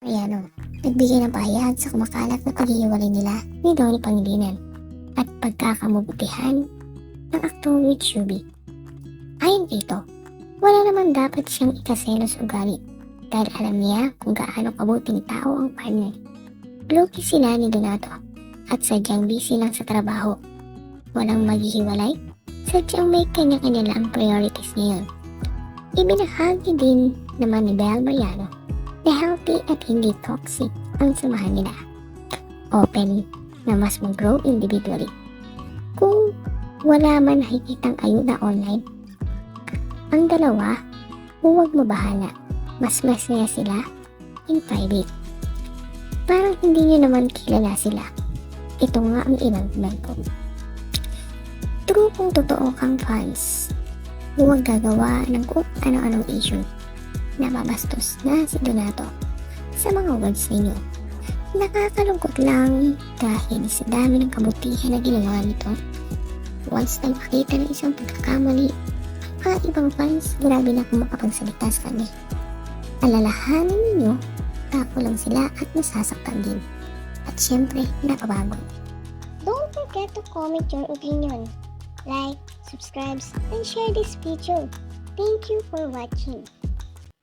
Mariano, nagbigay ng pahayag sa kumakalat na paghihiwalay nila ni Donnie Pangilinan at pagkakamabutihan ng aktor with Shubi. Ayon dito, wala naman dapat siyang ikaselos ugali dahil alam niya kung gaano kabuting tao ang partner. Lucky sila ni Donato at sadyang busy lang sa trabaho. Walang maghihiwalay, sadyang may kanya-kanya lang priorities ngayon. Ibinahagi din naman ni Bel Mariano na healthy at hindi toxic ang samahan nila. Open na mas mag-grow individually. Kung wala man nakikitang ayuda online, ang dalawa, huwag mabahala. Mas masaya sila in private. Parang hindi nyo naman kilala sila. Ito nga ang ibang ko. True kung totoo kang fans, huwag gagawa ng kung ano-anong issue nababastos na si Donato sa mga words ninyo. Nakakalungkot lang dahil sa dami ng kabutihan na ginawa nito. Once na makita ng isang pagkakamali, ang ibang fans, grabe na kung makapagsalita sa kanya. Alalahanin ninyo, tako lang sila at nasasaktan din. At syempre, napabago. Don't forget to comment your opinion. Like, subscribe, and share this video. Thank you for watching.